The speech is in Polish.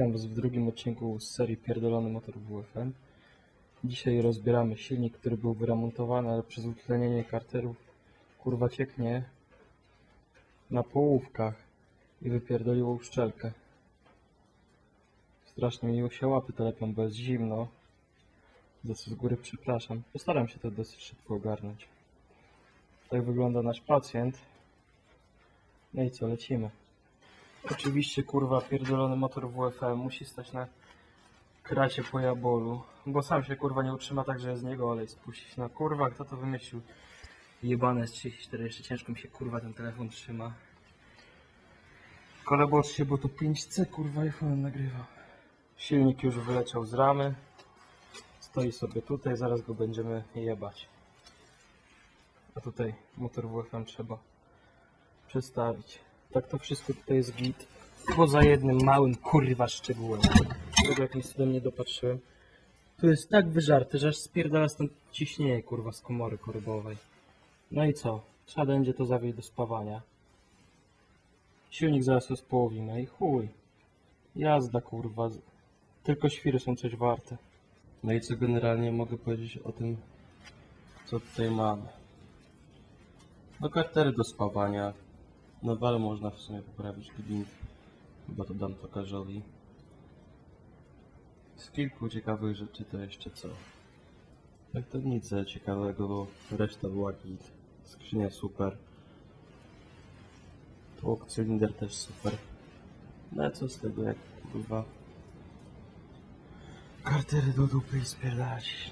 Witam Was w drugim odcinku z serii Pierdolony Motor WFM. Dzisiaj rozbieramy silnik, który był wyremontowany, ale przez utlenienie karterów kurwa cieknie na połówkach i wypierdoliło uszczelkę. Strasznie miło się łapy telepią, bo jest zimno. Za co z góry przepraszam. Postaram się to dosyć szybko ogarnąć. Tak wygląda nasz pacjent. No i co, lecimy. Oczywiście kurwa pierdolony motor WFM musi stać na kracie po jabolu, bo sam się kurwa nie utrzyma tak, że z niego olej spuścić. No kurwa, kto to wymyślił? Jebane z 34, jeszcze ciężko mi się kurwa ten telefon trzyma. Koleboczcie się, bo to 5C kurwa iPhone nagrywa. Silnik już wyleciał z ramy. Stoi sobie tutaj, zaraz go będziemy jebać. A tutaj motor WFM trzeba przestawić. Tak to wszystko tutaj jest git. Poza jednym małym kurwa szczegółem. Tego jakimś cudem nie dopatrzyłem. Tu jest tak wyżarty, że aż spierdala stąd ciśnienie kurwa z komory korbowej. No i co? Trzeba będzie to zawieźć do spawania. Silnik zaraz rozpołowimy i chuj. Jazda kurwa. Tylko świry są coś warte. No i co generalnie mogę powiedzieć o tym, co tutaj mamy. No kartery do spawania. No ale można w sumie poprawić gwint. Chyba to dam tokarzowi. Z kilku ciekawych rzeczy to jeszcze co? Tak to nic ciekawego, bo reszta była git. Skrzynia super. Tłok cylinder też super. No a co z tego jak kurwa? Kartery do dupy i spierdalać.